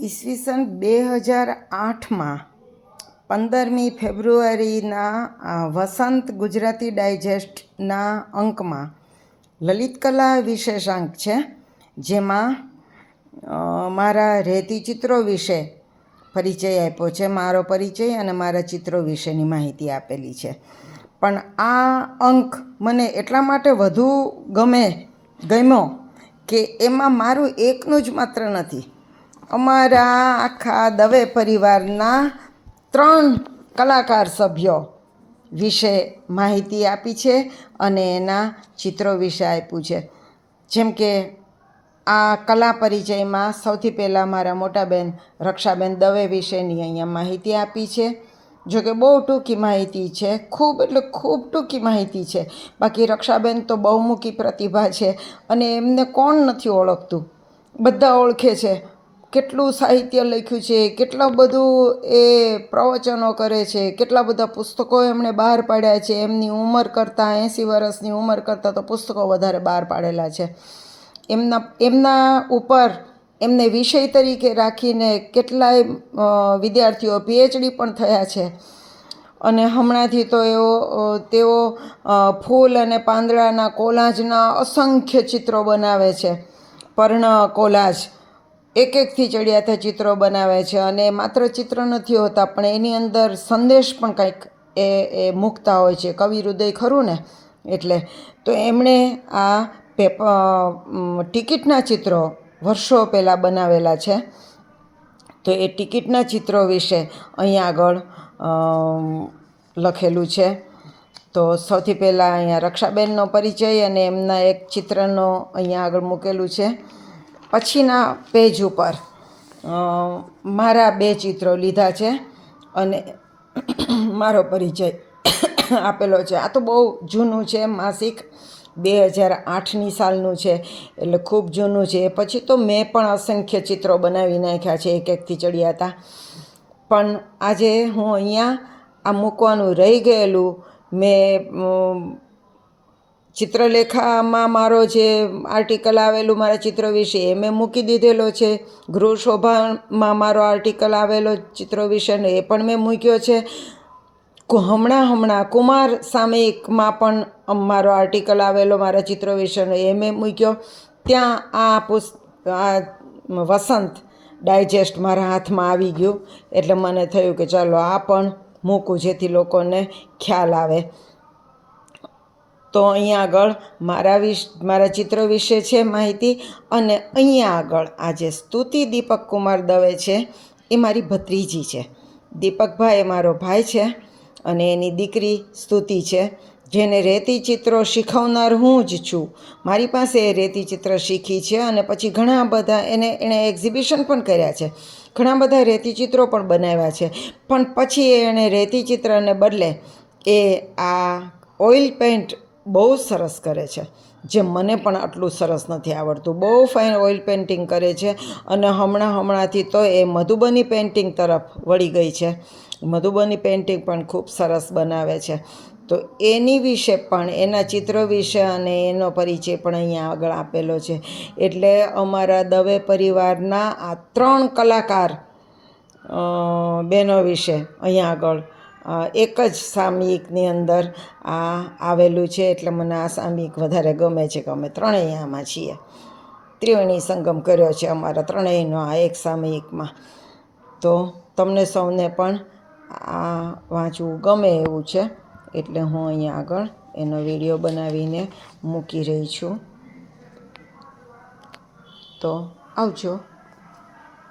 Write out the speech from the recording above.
ઈસવીસન બે હજાર આઠમાં પંદરમી ફેબ્રુઆરીના વસંત ગુજરાતી ડાયજેસ્ટના અંકમાં લલિતકલા વિશેષાંક છે, જેમાં મારા રહેતી ચિત્રો વિશે પરિચય આપ્યો છે, મારો પરિચય અને મારા ચિત્રો વિશેની માહિતી આપેલી છે. પણ આ અંક મને એટલા માટે વધુ ગમે, ગમ્યો કે એમાં મારું એકનું જ માત્ર નથી. અમારા આખા દવે પરિવારના ત્રણ કલાકાર સભ્યો વિશે માહિતી આપી છે અને એના ચિત્રો વિશે આપ્યું છે. જેમ કે આ કલા પરિચયમાં સૌથી પહેલાં મારા મોટા બેન રક્ષાબેન દવે વિશેની અહીંયા માહિતી આપી છે. જો કે બહુ ટૂંકી માહિતી છે, ખૂબ એટલે ખૂબ ટૂંકી માહિતી છે. બાકી રક્ષાબેન તો બહુમુખી પ્રતિભા છે અને એમને કોણ નથી ઓળખતું? બધા ઓળખે છે. કેટલું સાહિત્ય લખ્યું છે, કેટલું બધું એ પ્રવચનો કરે છે, કેટલા બધા પુસ્તકો એમણે બહાર પાડ્યા છે, એમની ઉંમર કરતાં, એંસી વર્ષની ઉંમર કરતાં તો પુસ્તકો વધારે બહાર પાડેલા છે. એમના એમના ઉપર એમને વિષય તરીકે રાખીને કેટલાય વિદ્યાર્થીઓ પીએચડી પણ થયા છે. અને હમણાંથી તો એઓ તેઓ ફૂલ અને પાંદડાના કોલાજના અસંખ્ય ચિત્રો બનાવે છે. પર્ણ કોલાજ. એક એકથી ચડિયાતા ચિત્રો બનાવે છે અને માત્ર ચિત્ર નથી હોતા, પણ એની અંદર સંદેશ પણ કંઈક એ એ મૂકતા હોય છે. કવિ હૃદય ખરું ને? એટલે તો એમણે આ પેપ ટિકિટના ચિત્રો વર્ષો પહેલાં બનાવેલા છે. તો એ ટિકિટના ચિત્રો વિશે અહીંયા આગળ લખેલું છે. તો સૌથી પહેલાં અહીંયા રક્ષાબેનનો પરિચય અને એમના એક ચિત્રનો અહીંયા આગળ મૂકેલું છે. પછીના પેજ ઉપર મારા બે ચિત્રો લીધા છે અને મારો પરિચય આપેલો છે. આ તો બહુ જૂનું છે, માસિક બે હજાર આઠની સાલનું છે, એટલે ખૂબ જૂનું છે. પછી તો મેં પણ અસંખ્ય ચિત્રો બનાવી નાખ્યા છે, એક એકથી ચડિયાતા પણ આજે હું અહીંયા આ મૂકવાનું રહી ગયેલું, મેં ચિત્રલેખામાં મારો જે આર્ટિકલ આવેલું મારા ચિત્ર વિશે, એ મેં મૂકી દીધેલો છે. ગૃહશોભામાં મારો આર્ટિકલ આવેલો ચિત્રો વિશેનો એ પણ મેં મૂક્યો છે. હમણાં હમણાં કુમાર સામયિકમાં પણ મારો આર્ટિકલ આવેલો મારા ચિત્રો વિશેનો એ મેં મૂક્યો. ત્યાં આ પુસ્ત આ વસંત ડાયજેસ્ટ મારા હાથમાં આવી ગયું. એટલે મને થયું કે ચાલો આ પણ મૂકું જેથી લોકોને ખ્યાલ આવે. તો અહીંયા આગળ મારા વિશ, મારા ચિત્ર વિશે છે માહિતી અને અહીંયા આગળ આજે સ્તુતિ દીપક કુમાર દવે છે, એ મારી ભત્રીજી છે. દીપકભાઈ એ મારો ભાઈ છે અને એની દીકરી સ્તુતિ છે. જેને રેતી ચિત્રો શીખવનાર હું જ છું. મારી પાસે એ રેતી ચિત્ર શીખી છે અને પછી ઘણા બધા એને, એણે એક્ઝિબિશન પણ કર્યા છે. ઘણા બધા રેતી ચિત્રો પણ બનાવ્યા છે. પણ પછી એણે રેતી ચિત્રને બદલે એ આ ઓઇલ પેન્ટ બહુ સરસ કરે છે. જે મને પણ આટલું સરસ નથી આવડતું. બહુ ફાઇન ઓઇલ પેઇન્ટિંગ કરે છે અને હમણાં હમણાંથી તો એ મધુબની પેઇન્ટિંગ તરફ વળી ગઈ છે. મધુબની પેઇન્ટિંગ પણ ખૂબ સરસ બનાવે છે. તો એની વિશે પણ, એના ચિત્રો વિશે અને એનો પરિચય પણ અહીંયા આગળ આપેલો છે. એટલે અમારા દવે પરિવારના આ ત્રણ કલાકાર બહેનો વિશે અહીંયા આગળ એક જ સામયિકની અંદર આ આવેલું છે એટલે મને આ સામયિક વધારે ગમે છે કે અમે ત્રણેય આમાં છીએ. ત્રિવેણી સંગમ કર્યો છે અમારા ત્રણેયનો આ એક સામયિકમાં. તો તમને સૌને પણ આ વાંચવું ગમે એવું છે એટલે હું અહીંયા આગળ એનો વીડિયો બનાવીને મૂકી રહી છું. તો આવજો.